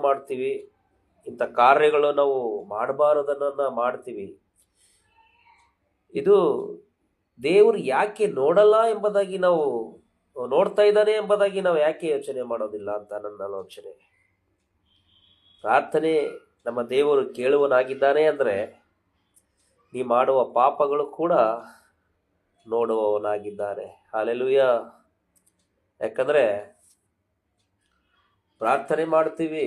ಮಾಡ್ತೀವಿ, ಇಂಥ ಕಾರ್ಯಗಳು ನಾವು ಮಾಡಬಾರದನ್ನ ಮಾಡ್ತೀವಿ. ಇದು ದೇವರು ಯಾಕೆ ನೋಡಲ್ಲ ಎಂಬುದಾಗಿ ನಾವು ನೋಡ್ತಾ ಇದ್ದಾನೆ ಎಂಬುದಾಗಿ ನಾವು ಯಾಕೆ ಯೋಚನೆ ಮಾಡೋದಿಲ್ಲ ಅಂತ ನನ್ನ ಆಲೋಚನೆ. ಪ್ರಾರ್ಥನೆ ನಮ್ಮ ದೇವರು ಕೇಳುವನಾಗಿದ್ದಾನೆ ಅಂದರೆ ನೀ ಮಾಡುವ ಪಾಪಗಳು ಕೂಡ ನೋಡುವವನಾಗಿದ್ದಾನೆ. ಅಲೆಲುಯ್ಯ ಯಾಕಂದರೆ ಪ್ರಾರ್ಥನೆ ಮಾಡ್ತೀವಿ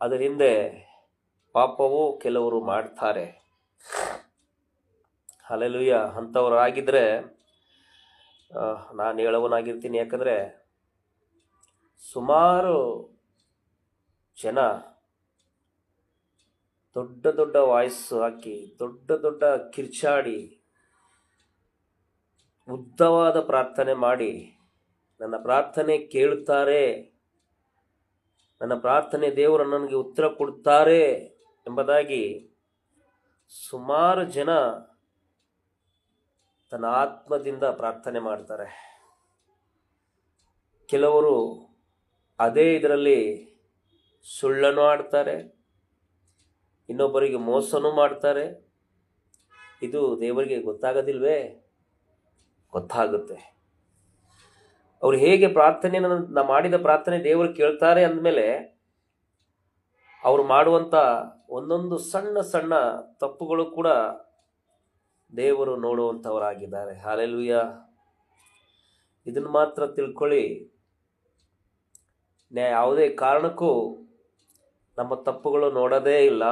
ಅದರ ಹಿಂದೆ ಪಾಪವೂ ಕೆಲವರು ಮಾಡ್ತಾರೆ. ಅಲೆಲುಯ್ಯ ಅಂಥವರಾಗಿದ್ದರೆ ನಾನು ಹೇಳವನಾಗಿರ್ತೀನಿ. ಯಾಕಂದರೆ ಸುಮಾರು ಜನ ದೊಡ್ಡ ದೊಡ್ಡ ವಾಯ್ಸ್ ಹಾಕಿ, ದೊಡ್ಡ ದೊಡ್ಡ ಕಿರ್ಚಾಡಿ, ಉದ್ದವಾದ ಪ್ರಾರ್ಥನೆ ಮಾಡಿ, ನನ್ನ ಪ್ರಾರ್ಥನೆ ಕೇಳುತ್ತಾರೆ. ನನ್ನ ಪ್ರಾರ್ಥನೆ ದೇವರು ನನಗೆ ಉತ್ತರ ಕೊಡುತ್ತಾರೆ ಎಂಬುದಾಗಿ ಸುಮಾರು ಜನ ತನ್ನ ಆತ್ಮದಿಂದ ಪ್ರಾರ್ಥನೆ ಮಾಡ್ತಾರೆ. ಕೆಲವರು ಅದೇ ಇದರಲ್ಲಿ ಸುಳ್ಳನ್ನು ಆಡ್ತಾರೆ, ಇನ್ನೊಬ್ಬರಿಗೆ ಮೋಸನೂ ಮಾಡ್ತಾರೆ. ಇದು ದೇವರಿಗೆ ಗೊತ್ತಾಗೋದಿಲ್ವೇ? ಗೊತ್ತಾಗುತ್ತೆ. ಅವ್ರು ಹೇಗೆ ಪ್ರಾರ್ಥನೆಯನ್ನು ನಾ ಮಾಡಿದ ಪ್ರಾರ್ಥನೆ ದೇವರು ಕೇಳ್ತಾರೆ ಅಂದಮೇಲೆ ಅವರು ಮಾಡುವಂಥ ಒಂದೊಂದು ಸಣ್ಣ ಸಣ್ಣ ತಪ್ಪುಗಳು ಕೂಡ ದೇವರು ನೋಡುವಂಥವರಾಗಿದ್ದಾರೆ. ಹಾಲೆಲುಯ್ಯ ಇದನ್ನು ಮಾತ್ರ ತಿಳ್ಕೊಳ್ಳಿ. ಯಾವುದೇ ಕಾರಣಕ್ಕೂ ನಮ್ಮ ತಪ್ಪುಗಳು ನೋಡೋದೇ ಇಲ್ಲ.